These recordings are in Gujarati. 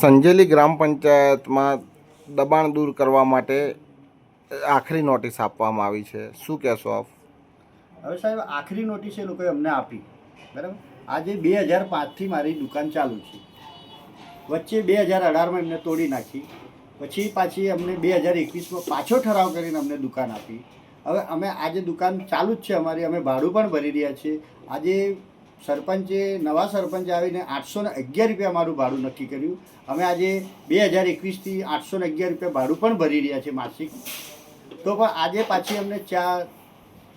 સંજેલી ગ્રામ પંચાયતમાં દબાણ દૂર કરવા માટે આખરી નોટિસ આપવામાં આવી છે. શું કહેશો આપ? હવે સાહેબ, આખરી નોટિસ એ લોકોએ અમને આપી. બરાબર? આજે બે હજાર પાંચથી મારી દુકાન ચાલુ છે. વચ્ચે બે હજાર અઢારમાં એમને તોડી નાખી. પછી પાછી અમને બે હજાર એકવીસમાં પાછો ઠરાવ કરીને અમને દુકાન આપી. હવે અમે આજે દુકાન ચાલુ જ છે અમારી. અમે ભાડું પણ ભરી રહ્યા છીએ. આજે સરપંચે, નવા સરપંચે આવીને આઠસો ને અગિયાર રૂપિયા અમારું ભાડું નક્કી કર્યું. અમે આજે બે હજાર એકવીસથી આઠસો ને અગિયાર રૂપિયા ભાડું પણ ભરી રહ્યા છે માસિક. તો પણ આજે પાછી અમને ચાર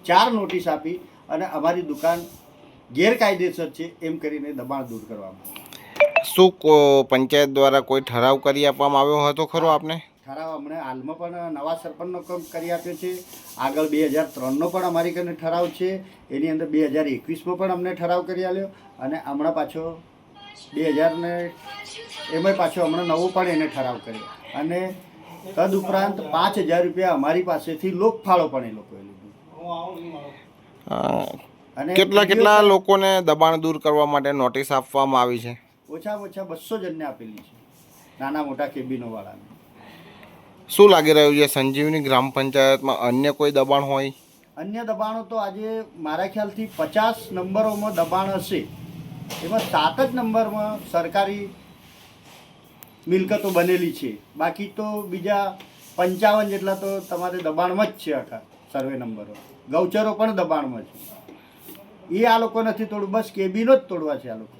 ચાર નોટિસ આપી અને અમારી દુકાન ગેરકાયદેસર છે એમ કરીને દબાણ દૂર કરવામાં શું પંચાયત દ્વારા કોઈ ઠરાવ કરી આપવામાં આવ્યો હતો ખરો આપને? ઠરાવ અમને હાલમાં પણ નવા સરપંચનો કામ કરી આપ્યો છે. આગળ બે હજાર ત્રણનો પણ અમારી કને ઠરાવ છે. એની અંદર બે હજાર એકવીસમાં પણ અમને ઠરાવ કરી આપ્યો અને હમણાં પાછો બે હજારને એમાંય પાછો હમણાં નવો પણ એને ઠરાવ કર્યો. અને તદ ઉપરાંત પાંચ હજાર રૂપિયા અમારી પાસેથી લોકફાળો પણ એ લોકોએ લીધું. અને કેટલા કેટલા લોકોને દબાણ દૂર કરવા માટે નોટિસ આપવામાં આવી છે? ઓછામાં ઓછા બસો જણને આપેલી છે. નાના મોટા કેબિનો વાળાને શું લાગી રહ્યું છે સંજીવની ગ્રામ પંચાયતમાં અન્ય કોઈ દબાણ હોય? અન્ય દબાણો તો આજે મારા ખ્યાલથી પચાસ નંબરોમાં દબાણ હશે. એમાં સાત જ નંબરમાં સરકારી મિલકતો બનેલી છે. બાકી તો બીજા પંચાવન જેટલા તો તમારે દબાણમાં જ છે આખા સર્વે નંબરો. ગૌચરો પણ દબાણમાં છે. એ આ લોકો નથી તોડવું. બસ કેબિનો જ તોડવા છે આ લોકો.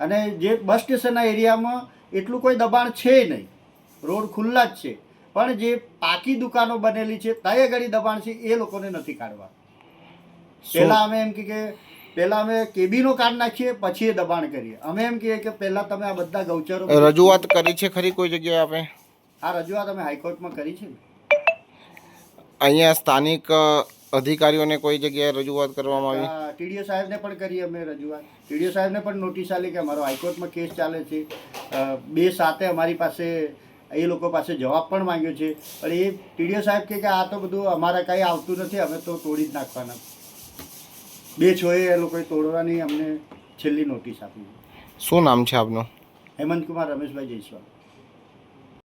અને જે બસ સ્ટેશનના એરિયામાં એટલું કોઈ દબાણ છે નહીં. રોડ ખુલ્લા જ છે. પણ જે પાકી દુકાનો બનેલી છે ત્યાં ઘડી દબાણ છે એ લોકોને નથી કાઢવા. પહેલા અમે એમ કે પહેલા અમે કેબીનો કાર્ડ નાખીએ પછી એ દબાણ કરીએ. અમે એમ કહીએ કે પહેલા તમે આ બધા ગૌચરો રજૂઆત કરી છે ખરી કોઈ જગ્યાએ આપણે આ રજૂઆત અમે હાઈકોર્ટમાં કરી છે અહીંયા સ્થાનિક અધિકારીઓને કોઈ જગ્યાએ રજૂઆત કરવામાં આવી? ટીડીઓ સાહેબને પણ કરી અમે રજૂઆત. ટીડીઓ સાહેબને પણ નોટિસ આલી કે અમારો હાઈકોર્ટમાં કેસ ચાલે છે. બે સાથે અમારી પાસે એ લોકો પાસે જવાબ પણ માંગ્યો છે. પણ એ ટીડીઓ સાહેબ કે આ તો બધું અમારે કંઈ આવતું નથી અમે તો તોડી જ નાખવાના. બે છોએ એ લોકોએ તોડવાની અમને છેલ્લી નોટિસ આપી. શું નામ છે આપનું? હેમંતકુમાર રમેશભાઈ જયસ્વાલ.